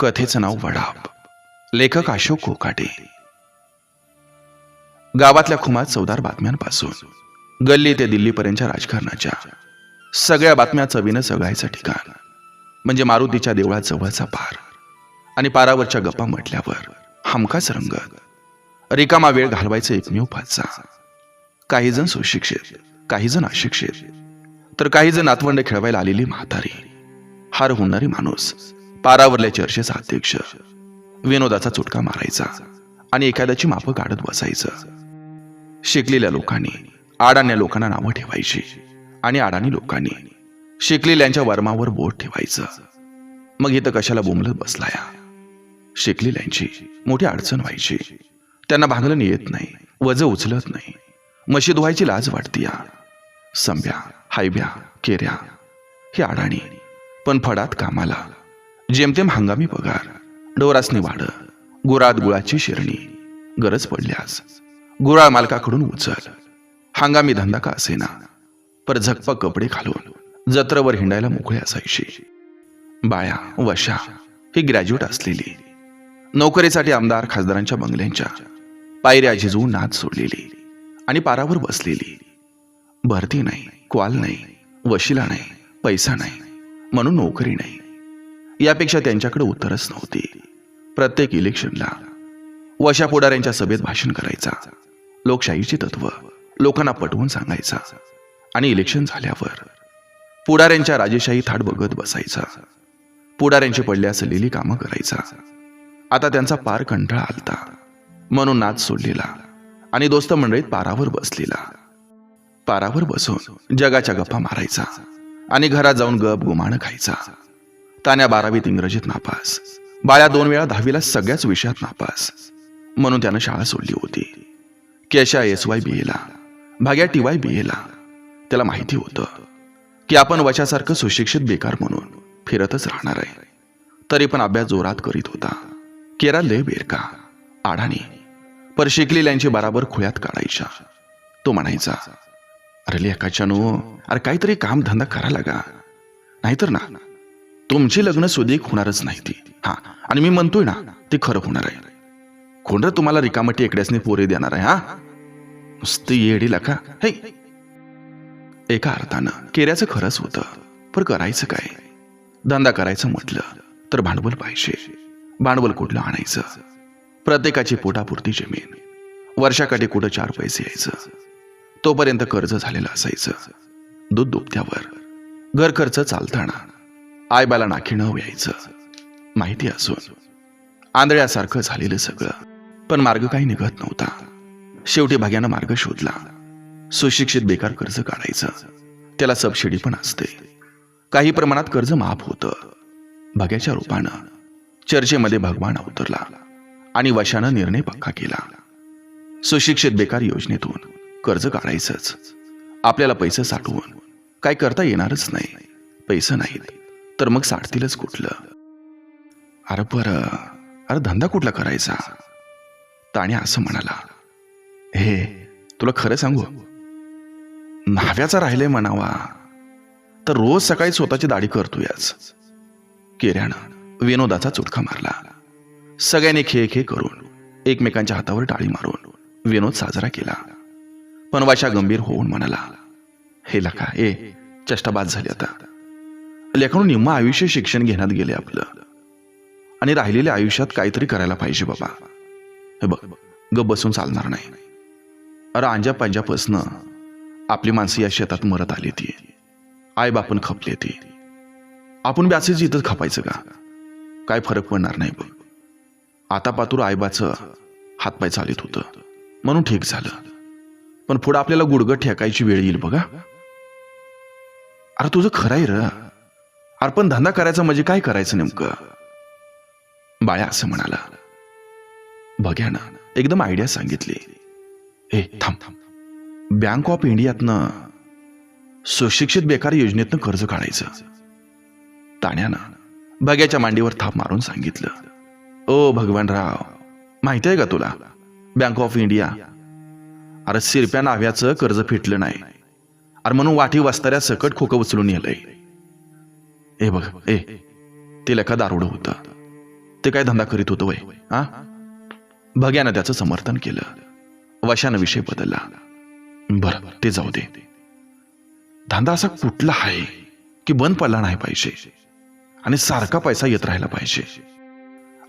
कथेचं नाव वडाप. लेखक अशोक कोकाटे. गावातल्या खुमात चौदार बातम्यांपासून. गल्ली ते दिल्लीपर्यंतच्या राजकारणाच्या. सगळ्या बातम्या चवीनं सगळायचं ठिकाण. म्हणजे मारुतीच्या देवळात जवळचा पार. आणि पारावरच्या गप्पा म्हटल्यावर हमखास रंगत रिकामा वेळ घालवायचं एकमेव फाचा. काही जण सुशिक्षित काही जण अशिक्षित. तर काही जण नातवंड खेळवायला आलेली म्हातारी. हार होणारी माणूस. पारावरल्या चर्चेचा अध्यक्ष विनोदाचा चुटका मारायचा आणि एखाद्याची मापं काढत बसायचं. शिकलेल्या लोकांनी आडाण्या लोकांना नावं ठेवायची आणि आडाणी लोकांनी शिकलेल्यांच्या वर्मावर बोट ठेवायचं. मग इथं कशाला बोंबलत बसलाया? शिकलेल्यांची मोठी अडचण व्हायची. त्यांना भांगलं येत नाही वज उचलत नाही. मशी धुवायची लाज वाटती या संभ्या हायब्या केऱ्या हे अडाणी पण फडात कामाला जेमतेम हंगामी पगार डोरासनी वाढ गुरात गुळाची शिरणी गरज पडल्यास गुराळ मालकाकडून उचल. हंगामी धंदा का असेना? पर झकपक कपडे घालून जत्रवर हिंडायला मोकळे असायची. बाया वशा ही ग्रॅज्युएट असलेली. नोकरीसाठी आमदार खासदारांच्या बंगल्यांच्या पायऱ्या झिजवून नाच सोडलेली आणि पारावर बसलेली. भरती नाही क्वाल नाही वशिला नाही पैसा नाही म्हणून नोकरी नाही. यापेक्षा त्यांच्याकडे उत्तरच नव्हती. प्रत्येक इलेक्शनला वशा पुढाऱ्यांच्या सभेत भाषण करायचा लोकशाहीची तत्व लोकांना पटवून सांगायचा आणि इलेक्शन झाल्यावर पुढाऱ्यांच्या राजेशाही थाट बघत बसायचा. पुढाऱ्यांची पडल्यास असलेली कामं करायचा. आता त्यांचा पार कंटाळा आलता. म्हणून नाच सोडलेला आणि दोस्त मंडळीत पारावर बसलेला. पारावर बसून जगाच्या गप्पा मारायचा आणि घरात जाऊन गप गुमाण खायचा. तान्या बारावीत इंग्रजीत नापास. बाळ्या दोन वेळा दहावीला सगळ्याच विषयात नापास. म्हणून त्यानं शाळा सोडली होती. केशा एस वाय बी एला भाग्या टी वाय बी एला त्याला माहिती होतं की आपण वशासारखं सुशिक्षित बेकार म्हणून फिरतच राहणार आहे. तरी पण अभ्यास जोरात करीत होता. केरा लय बेरका आढाणी. पर शिकलेल्यांची बराबर खुळ्यात काढायच्या तो म्हणायचा अरे लेकाच्यानो अरे काहीतरी काम धंदा करा लागा. नाहीतर ना तुमची लग्न सुदीक होणारच नाही ती. हा. आणि मी म्हणतोय ना ते खरं होणार आहे. कोण तुम्हाला रिकामटी एकड्यासने पोरे देणार आहे हा? नुसती येडी का हे. एका अर्थानं केऱ्याचं खरंच होतं पण करायचं काय? धंदा करायचं म्हटलं तर भांडवल पाहिजे. भांडवल कुठलं आणायचं? प्रत्येकाची पोटापुरती जमीन. वर्षाकाठी कुठं चार पैसे यायचं? तोपर्यंत कर्ज झालेलं असायचं. दूध दुभत्यावर. घर खर्च चालताना. आईबाला नाकी न यायचं माहिती असून आंधळ्यासारखं झालेलं सगळं पण मार्ग काही निघत नव्हता. शेवटी भाग्यानं मार्ग शोधला. सुशिक्षित बेकार कर्ज काढायचं. त्याला सबसिडी पण असते. काही प्रमाणात कर्ज माफ होतं. भाग्याच्या रूपानं चर्चेमध्ये भगवान अवतरला आणि वशानं निर्णय पक्का केला. सुशिक्षित बेकार योजनेतून कर्ज काढायचंच. आपल्याला पैसे साठवून काय करता येणारच नाही. पैसे नाहीत. तर मग साठतीलच कुठलं? अरे बरं. अरे धंदा कुठला करायचा? ताण्या असं म्हणाला. हे तुला खरं सांगू? न्हाव्याचा राहिलंय म्हणावा तर रोज सकाळी स्वतःची दाढी करतोयच. केऱ्यानं विनोदाचा चुटका मारला. सगळ्यांनी खे खे करून एकमेकांच्या हातावर टाळी मारून विनोद साजरा केला. पण वाशा गंभीर होऊन म्हणाला हे लका ए चष्टाबाद झाली आता. लेखनू निम्म आयुष्य शिक्षण घेण्यात गेले आपलं. आणि राहिलेल्या आयुष्यात काहीतरी करायला पाहिजे बाबा. हे बघ गप बसून चालणार नाही. अरे पंजापासनं आपली माणसं या शेतात मरत आली ती. आई बापून खपले ती. आपण ब्यासेच इथंच खपायचं का? काय फरक पडणार नाही बघ. आता पातूर आईबाचं हातपाय चालित होतं. म्हणून ठीक झालं. पण पुढं आपल्याला गुडगं ठेकायची वेळ येईल बघा. अरे तुझं खरं आहे र. अर्पण धंदा करायचा म्हणजे काय करायचं नेमकं? बाया असं म्हणाला. बघ्यानं एकदम आयडिया सांगितली. ए थांब थांब. बँक ऑफ इंडियातनं सुशिक्षित बेकार योजनेतनं कर्ज काढायचं. ताण्यानं बग्याच्या मांडीवर थाप मारून सांगितलं. ओ भगवानराव माहिती आहे का तुला? बँक ऑफ इंडिया अरे सिरप्या नाव्याचं कर्ज फिटलं नाही. अरे म्हणून वाटी वाचताऱ्या सकट खोकं उचलून नेलंय. ए बघ ए ते लेखा दारुड होतं. ते काय धंदा करीत होतो वय हा भग्यानं त्याचं समर्थन केलं. वशानं विषय बदलला. बरं ते जाऊ दे. धंदा असा कुठला आहे की बंद पडला नाही पाहिजे? आणि सारखा पैसा येत राहिला पाहिजे.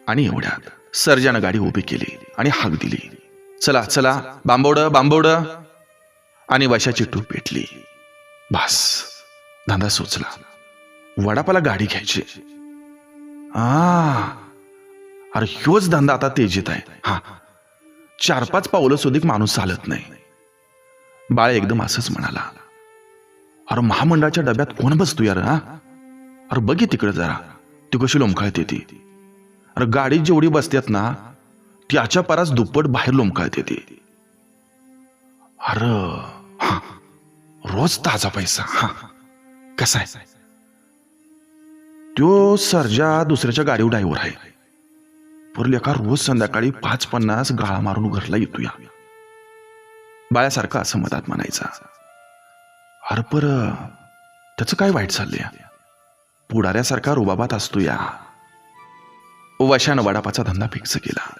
आणि एवढ्यात सर्जानं गाडी उभी केली आणि हाक दिली. चला चला बांबवड बांबवड आणि वशाची टूप पेटली. बास धंदा सुचला. वडापाला गाडी घ्यायची. आ अरे ह्योच धंदा आता तेजीत आहे. हा. चार पाच पावलं सुधीक माणूस चालत नाही. बाळ एकदम असंच म्हणाला. अरे महामंडळाच्या डब्यात कोण बसतो यार हा? अरे बघी तिकडे जरा. ती कशी लोंबकाळते ती अरे गाडीत जेवढी बसतात ना त्याच्या परास दुप्पट बाहेर लोंबकाळते ती अरे हा. रोज ताजा पैसा हा. कसा आहे? त्यो सर्जा दुसऱ्याच्या गाडीवर ड्रायव्हर आहे. पुरले का रोज संध्याकाळी पाच पन्नास गाळा मारून घरला येतो या बाळ्यासारखा असं मतात म्हणायचा. हरपर पर त्याचं काय वाईट चाललंय? पुढाऱ्यासारखा रुबाबात असतो या वशानं वडापाचा धंदा फिक्स केला.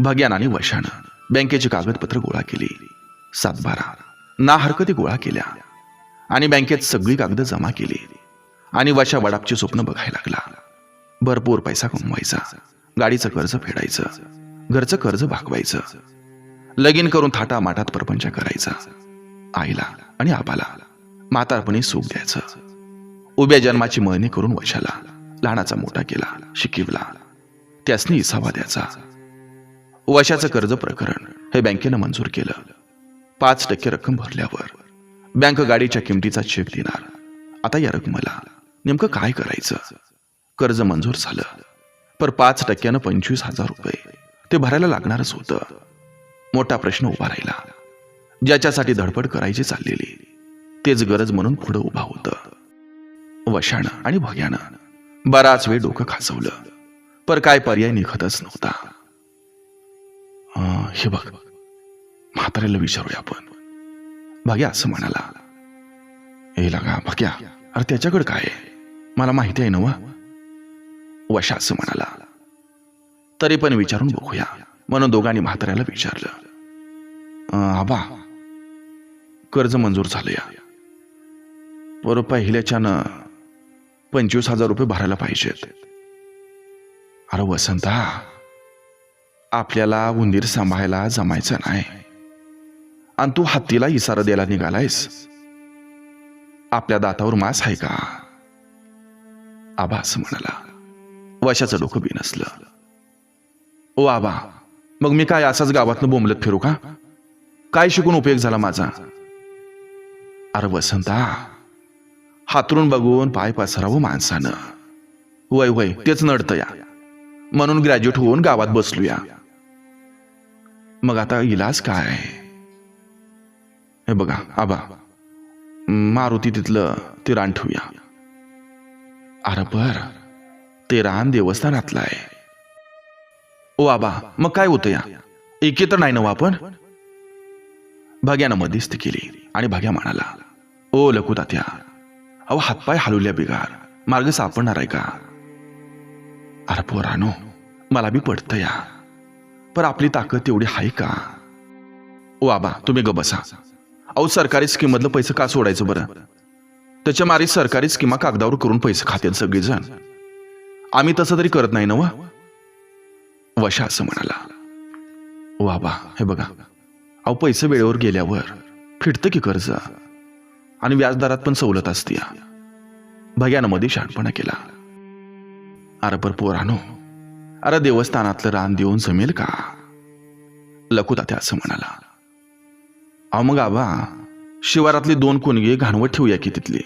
भग्यानाने आणि वशानं बँकेची कागदपत्र गोळा केली. सातबारा. ना हरकती गोळा केल्या. आणि बँकेत सगळी कागद जमा केली. आणि वशा वडापची स्वप्न बघायला लागला. भरपूर पैसा कमवायचा गाडीचं कर्ज फेडायचं घरचं कर्ज भागवायचं लगीन करून थाटा माटात परपंच करायचा. आईला आणि आबाला म्हातारपणी सुख द्यायचं. उभ्या जन्माची मळणी करून वशाला लहानाचा मोठा केला शिकिवला. त्यासनी इसावा द्यायचा. वशाचं कर्ज प्रकरण हे बँकेनं मंजूर केलं. पाच टक्के रक्कम भरल्यावर बँक गाडीच्या किमतीचा चेक देणार. आता या रकमेला नेमकं काय करायचं? कर्ज मंजूर झालं. पर पाच टक्क्यानं पंचवीस हजार रुपये. ते भरायला लागणारच होतं. मोठा प्रश्न उभा राहिला. ज्याच्यासाठी धडपड करायची चाललेली. तेच गरज म्हणून पुढं उभा होतं. वशानं आणि भग्यानं. बराच वेळ डोकं खाचवलं पर काय पर्याय निघतच नव्हता. अं, हे बघ. म्हाताऱ्याला विचारूया आपण. भाग्या असं म्हणाला. हे लगा भाग्या. अरे त्याच्याकडे काय आहे? मला माहिती आहे ना वशा असं म्हणाला. तरी पण विचारून बघूया. म्हणून दोघांनी म्हाताऱ्याला विचारलं. आबा कर्ज मंजूर झालं या. पर पहिल्याच्यानं पंचवीस हजार रुपये भरायला पाहिजेत. अरे वसंता आपल्याला उंदीर सांभाळायला जमायचं नाही. आणि तू हत्तीला इशारा द्यायला निघालायस. आपल्या दातावर मास आहे का? आबा असं म्हणाला. वशाचं डोकं बिनसलं ओ आबा मग मी काय असाच गावातनं बोंबलत फिरू का? काय शिकून उपयोग झाला माझा? अरे वसंता हातरून बघून पाय पसरावं माणसानं. वय वय तेच नडतं या. म्हणून ग्रॅज्युएट होऊन गावात बसलूया. मग आता इलाज काय? हे बघा आबा मारुती तिथलं ते रान ठेवूया. अरे बर ते रान देवस्थानातला आहे ओ मग काय होतं या? एके तर नाही ना हो आपण? भाग्यानं मध्यस्थ केली आणि भाग्या म्हणाला ओ लकू तात्या अहो हातपाय हलवल्या बिगार मार्ग सापडणार आहे का? अरे पोरानो मला बी पडतं या पर आपली ताकद तेवढी आहे का? ओ आबा तुम्ही ग बसा. अहो सरकारी स्कीम मधलं पैसे का सोडायचं बरं? त्याच्या मारी सरकारी स्कीमा कागदावर करून पैसे खातील सगळेजण. आम्ही तसं तरी करत नाही ना वशा असं म्हणाला. वा आबा हे बघा. अहो पैसे वेळेवर गेल्यावर फिटतं की कर्ज? आणि व्याजदरात पण सवलत असते भग्यानं मध्ये शहाणपणा केला. अरे पर पोरानो अरे देवस्थानातलं रान देऊन जमेल का? लकुतात्या असं म्हणाला. अहो मग आबा शिवारातली दोन कोणगे घाणवत ठेवूया की तिथली.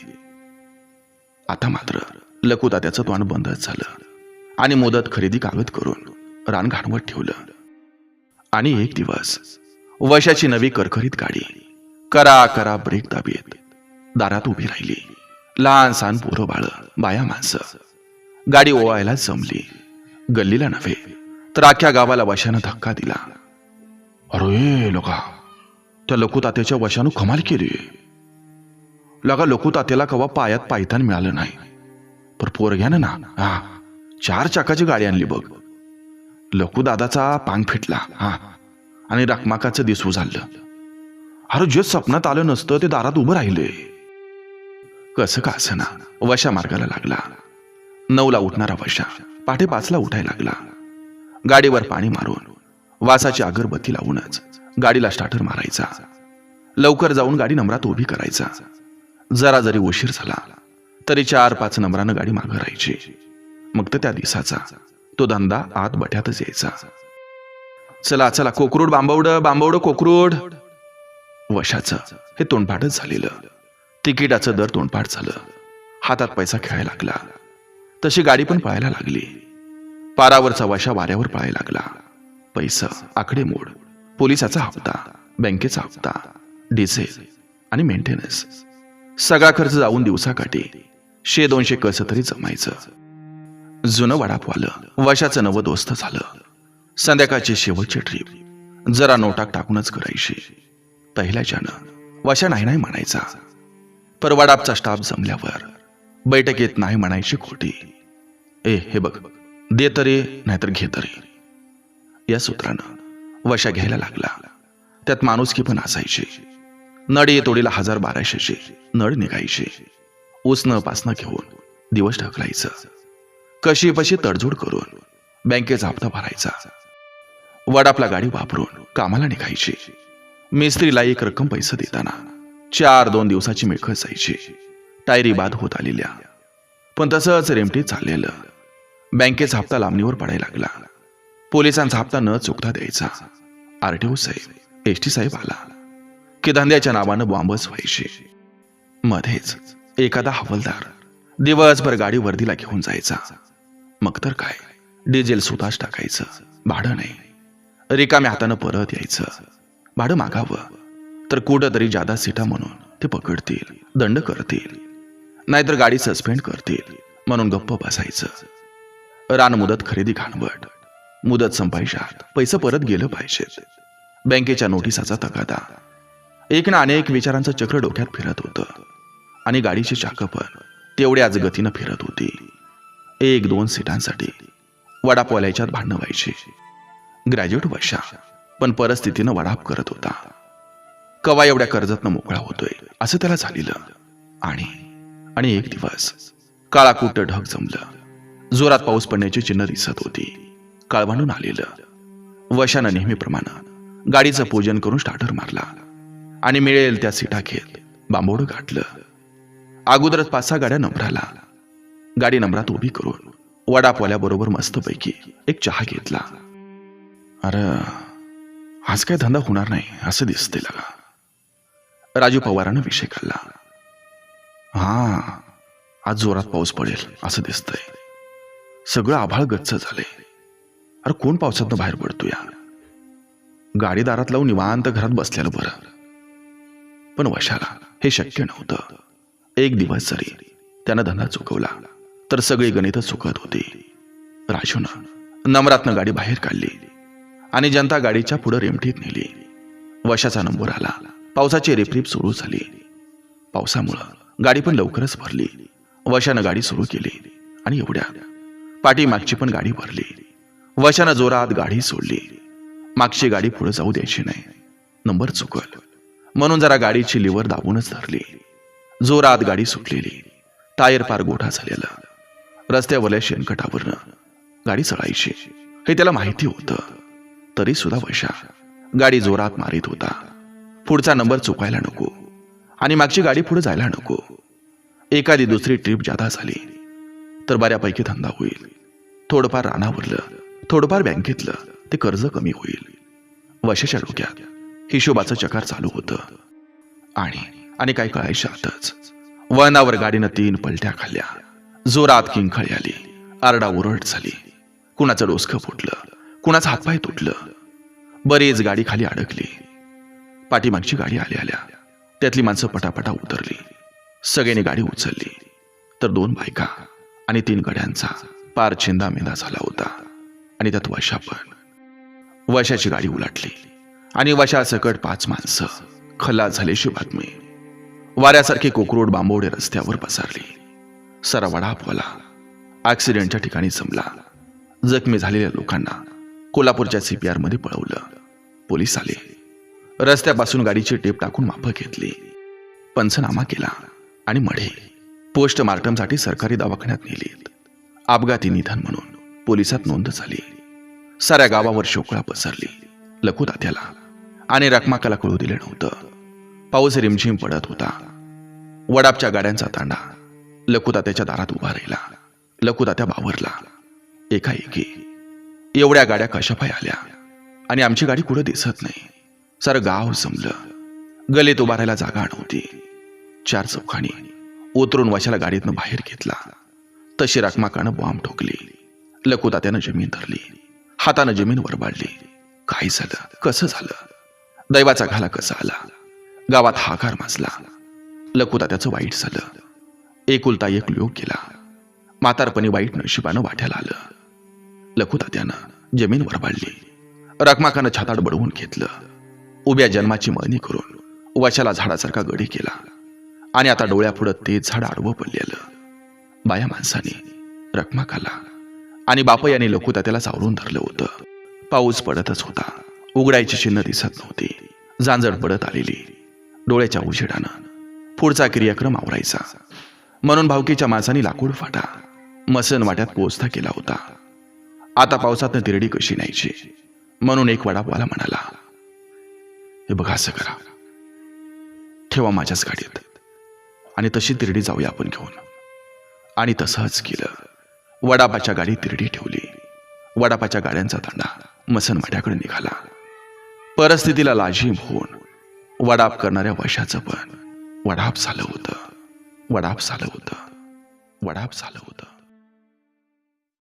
आता मात्र लकुतात्याचं तोंड बंदच झालं. आणि मुदत खरेदी कागद करून रान घाणवत ठेवलं. आणि एक दिवस वशाची नवी करकरीत गाडी करा करा ब्रेक दाबीत दारात उभी राहिली. लहान सहान पोरं बाळ बाया माणसं. गाडी ओवायला जमली. गल्लीला नव्हे तर अख्ख्या गावाला वशानं धक्का दिला. अरे लोका त्या लखुतात्याच्या वशानं कमाल केली. लगा लखुतात्याला कवा पायात पायतान मिळालं नाही. पर पोरग्यानं ना हा. चार चाकाची गाडी आणली बघ. लखुदादाचा पांग फिटला. हा. आणि रकमाकाचं दिसू झालं. अरे जे स्वप्नात आलं नसतं ते दारात उभं राहिले. कसं का असं ना वशा मार्गाला लागला. नऊला उठणारा वशा. पाठे पाचला उठायला लागला. गाडीवर पाणी मारून. वासाची अगरबत्ती लावूनच. गाडीला स्टार्टर मारायचा. लवकर जाऊन गाडी नंबरात उभी करायचा. जरा जरी उशीर झाला तरी चार पाच नंबरानं गाडी मागं राहायची. मग तर त्या दिवसाचा तो धंदा आत बट्यातच यायचा. चला चला कोकरूड बांबवड बांबवड कोकरूड. वशाचं हे तोंडपाठच झालेलं. तिकिटाचं दर तोंडपाठ झालं. हातात पैसा खेळायला लागला. तशी गाडी पण पळायला लागली. पारावरचा वशा वाऱ्यावर पळायला लागला. पैसा आकडे मोड. पोलिसाचा हप्ता बँकेचा हप्ता डिझेल आणि मेंटेनन्स. सगळा खर्च जाऊन दिवसाकाठी शे दोनशे कसं तरी जमायचं. जुनं वडापवालं वशाचं नवं दोस्त झालं. संध्याकाळची शेवटची ट्रीप जरा नोटाक टाकूनच करायची. पहिल्याच्यानं वशा नाही नाही म्हणायचा. पर वडापचा स्टाफ जमल्यावर बैठकीत नाही म्हणायची खोटी. ए हे बघ दे तरी नाहीतर घे तरी. या सूत्रानं वशा घ्यायला लागला. त्यात माणुसकी पण असायची. नडी तोडीला हजार बाराशेची नड निघायची. उसनं पासनं घेऊन दिवस ढकलायचं. कशी पशी तडजोड करून बँकेचा हप्ता भरायचा. वडापला गाडी वापरून कामाला निघायची. मिस्त्रीला एक रक्कम पैसे देताना चार दोन दिवसाची मिळकत जायची टायरी बाद होत आलेल्या. पण तसंच रेमटीत चाललेलं. बँकेचा हप्ता लांबणीवर पडायला लागला. पोलिसांचा हप्ता न चुकता द्यायचा. आरटीओ साहेब एस टी साहेब आला. की धंद्याच्या नावानं बॉम्बच व्हायचे. मध्येच एखादा हवालदार दिवसभर गाडी वर्दीला घेऊन जायचा. मग तर काय? डिझेल सुद्धाच टाकायचं. भाडं नाही. रिकाम्या हातानं परत यायचं. भाडं मागावं. तर कुठं तरी जादा सीटा म्हणून ते पकडतील दंड करतील. नाहीतर गाडी सस्पेंड करतील म्हणून गप्प बसायचं. रान मुदत खरेदी घाणवट. मुदत संपायच्यात पैसे परत गेलं पाहिजेत बँकेच्या नोटिसाचा तकादा एक ना अनेक विचारांचं चक्र डोक्यात फिरत होतं. आणि गाडीची चाकं पण तेवढ्याच गतीनं फिरत होती. एक दोन सीटांसाठी वडापवाल्याच्यात भांडणं व्हायची. ग्रॅज्युएट वर्षा पण परिस्थितीनं वडाप करत होता. कवा एवढ्या कर्जातनं मोकळा होतोय असं त्याला झालेलं. आणि आणि एक दिवस काळाकुट ढग जमलं. जोरात पाऊस पडण्याची चिन्ह दिसत होती. काळभांडून आलेलं. वशानं नेहमीप्रमाणे गाडीचं पूजन करून स्टार्टर मारला. आणि मिळेल त्या सीटा घेत बांबोड गाठलं. अगोदरच पाच सहा गाड्या नंबराला. गाडी नंबरात उभी करून वडापवाल्याबरोबर मस्तपैकी एक चहा घेतला. अरे आज काय धंदा होणार नाही असं दिसते लगा. राजू पवारानं विषय काढला हा आज जोरात पाऊस पडेल असं दिसतंय. सगळं आभाळ गच्च झालंय. अरे कोण पावसातनं बाहेर पडतो या? गाडी दारात लावून निवांत घरात बसलेलं बरं. पण वशाला हे शक्य नव्हतं. एक दिवस जरी त्यानं धंदा चुकवला तर सगळी गणित चुकत होती. राजूनं नम्रातनं गाडी बाहेर काढली आणि जनता गाडीच्या पुढे रेमठीत नेली. वशाचा नंबर आला. पावसाची रिपरिप सुरू झाली. पावसामुळं गाडी पण लवकरच भरली. वशानं गाडी सुरू केली आणि एवढ्या. पाठीमागची पण गाडी भरली. वशानं जोरात गाडी सोडली. मागची गाडी पुढे जाऊ द्यायची नाही. नंबर चुकल. म्हणून जरा गाडीची लिव्हर दाबूनच धरली. जोरात गाडी सुटलेली. टायर पार गोठा झालेला. रस्त्यावरल्या शेणकटावरनं गाडी चढायची. हे त्याला माहिती होतं. तरी सुद्धा वशा गाडी जोरात मारित होता. पुढचा नंबर चुकायला नको. आणि मागची गाडी पुढे जायला नको. एखादी दुसरी ट्रिप जादा झाली. तर बऱ्यापैकी धंदा होईल. थोडंफार रानावरलं थोडंफार बँकेतलं ते कर्ज कमी होईल. वशाच्या डोक्यात हिशोबाचं चकार चालू होतं. आणि आणि काय कळायच्या आतच वळणावर गाडीनं तीन पलट्या खाल्ल्या. जोरात किंखळी आली. आरडा ओरड झाली. कुणाचं डोसकं फुटलं. कुणाचं हातपाय तुटलं. बरीच गाडी खाली अडकली. पाठीमागची गाडी आली आल्या. त्यातली माणसं पटापटा उतरली. सगळ्यांनी गाडी उचलली. तर दोन बायका आणि तीन गड्यांचा पार छिंदा मेंदा झाला होता. आणि त्यात वशा पण. वशाची गाडी उलाटली. आणि वशासकट पाच माणसं खल्लास झाल्याची बातमी. वाऱ्यासारखे कोकरोड बांबवडे रस्त्यावर पसरली. सरा आपवाला ऍक्सिडेंटच्या ठिकाणी जमला. जखमी झालेल्या लोकांना कोल्हापूरच्या सीपीआरमध्ये पळवलं. पोलीस आले. रस्त्यापासून गाडीची टेप टाकून माफक घेतली. पंचनामा केला. आणि मढे. पोस्टमार्टमसाठी सरकारी दवाखान्यात नेलीत. अपघाती निधन म्हणून. पोलिसात नोंद झाली. साऱ्या गावावर शोकळा पसरली. लकू तात्याला आणि रकमाकाला कळू दिले नव्हतं. पाऊस रिमझिम पडत होता. वडापच्या गाड्यांचा तांडा लकुतात्याच्या दारात उभा राहिला. लकुतात्या बावरला. एकाएकी एवढ्या गाड्या कशापाय आल्या? आणि आमची गाडी कुठं दिसत नाही? सर गाव जमलं. गलीत उभा राहायला जागा नव्हती. चार चौखाणी उतरून वशाला गाडीतनं बाहेर घेतला. तशी रकमाकानं बॉम्ब ठोकली. लकुदात्यानं जमीन धरली. हातानं जमीन वरबाडली काय झालं? कसं झालं? दैवाचा घाला कसा आला? गावात हाकार माजला. लकुदात्याचं वाईट झालं. एकुलता एक लोक गेला. म्हातारपणी वाईट नशिबानं वाट्याला आलं. लकुदात्यानं जमीन वरबाडली रकमाकानं छाताड बडवून घेतलं. उभ्या जन्माची मळणी करून वशाला झाडासारखा गडी केला. आणि आता डोळ्यापुढं ते झाड आडवं पडलेलं. बाया माणसाने रकमाकाला आणि बाप याने लकुतात्याला सावरून धरलं होतं. पाऊस पडतच होता. उघडायची चिन्ह दिसत नव्हती. जांजड पडत आलेली. डोळ्याच्या उजेडानं. पुढचा क्रियाक्रम आवरायचा. म्हणून भावकीच्या माणसाने लाकूड फाटा. मसन वाट्यात पोचता केला होता. आता पावसातनं तिरडी कशी न्यायची? म्हणून एक वडापाला म्हणाला हे बघा असं करा. ठेवा माझ्याच गाडीत. आणि तशी तिरडी जाऊया आपण घेऊन. आणि तसंच केलं. वडापाच्या गाडी तिरडी ठेवली. वडापाच्या गाड्यांचा तांडा मसनमाठ्याकडे निघाला. परिस्थितीला लाजीम होऊन वडाप करणाऱ्या वशाचं पण वडाप झालं होतं. वडाप झालं होतं. वडाप झालं होतं.